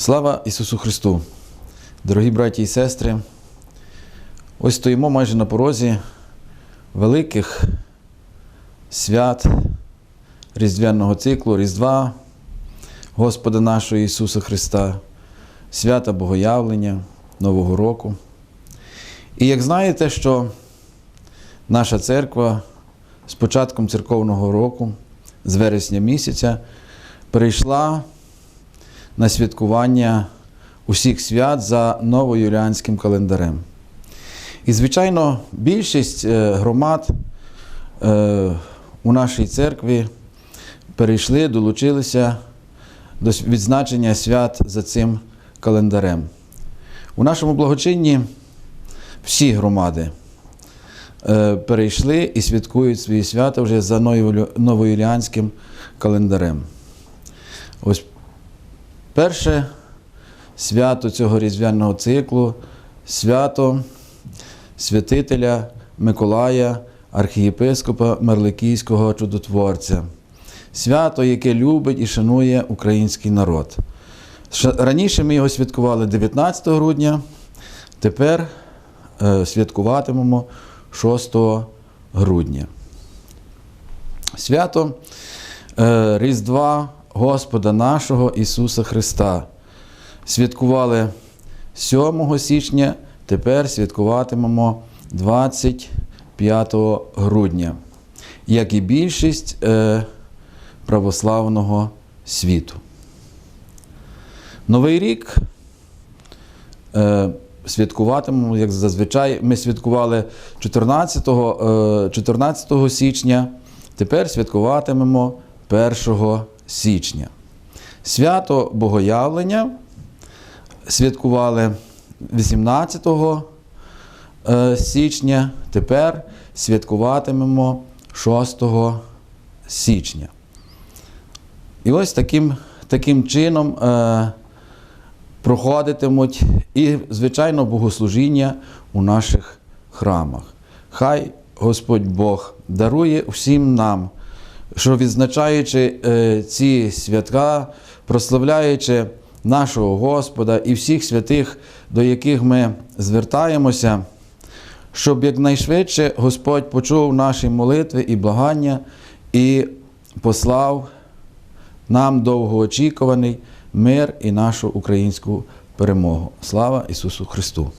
Слава Ісусу Христу! Дорогі браті і сестри! Ось стоїмо майже на порозі великих свят Різдвяного циклу, Різдва Господа нашого Ісуса Христа, свята Богоявлення, Нового року. І як знаєте, що наша церква з початком церковного року, з вересня місяця, перейшла на святкування усіх свят за новоюліанським календарем. І, звичайно, більшість е, громад е, у нашій церкві перейшли, долучилися до відзначення свят за цим календарем. У нашому благочинні всі громади е, перейшли і святкують свої свята вже за новоюліанським календарем. Ось перше свято цього різдвяного циклу свято святителя Миколая, архієпископа Мерликійського чудотворця. Свято, яке любить і шанує український народ. Раніше ми його святкували 19 грудня, тепер е, святкуватимемо 6 грудня. Свято е, Різдва Господа нашого Ісуса Христа. Святкували 7 січня, тепер святкуватимемо 25 грудня, як і більшість е, православного світу. Новий рік е, святкуватимемо, як зазвичай, ми святкували 14, е, 14 січня, тепер святкуватимемо 1 січня. Свято Богоявлення святкували 18 е, січня, тепер святкуватимемо 6 січня. І ось таким, таким чином е, проходитимуть і, звичайно, богослужіння у наших храмах. Хай Господь Бог дарує всім нам, що відзначаючи е, ці святка, прославляючи нашого Господа і всіх святих, до яких ми звертаємося, щоб якнайшвидше Господь почув наші молитви і благання і послав нам довгоочікуваний мир і нашу українську перемогу. Слава Ісусу Христу!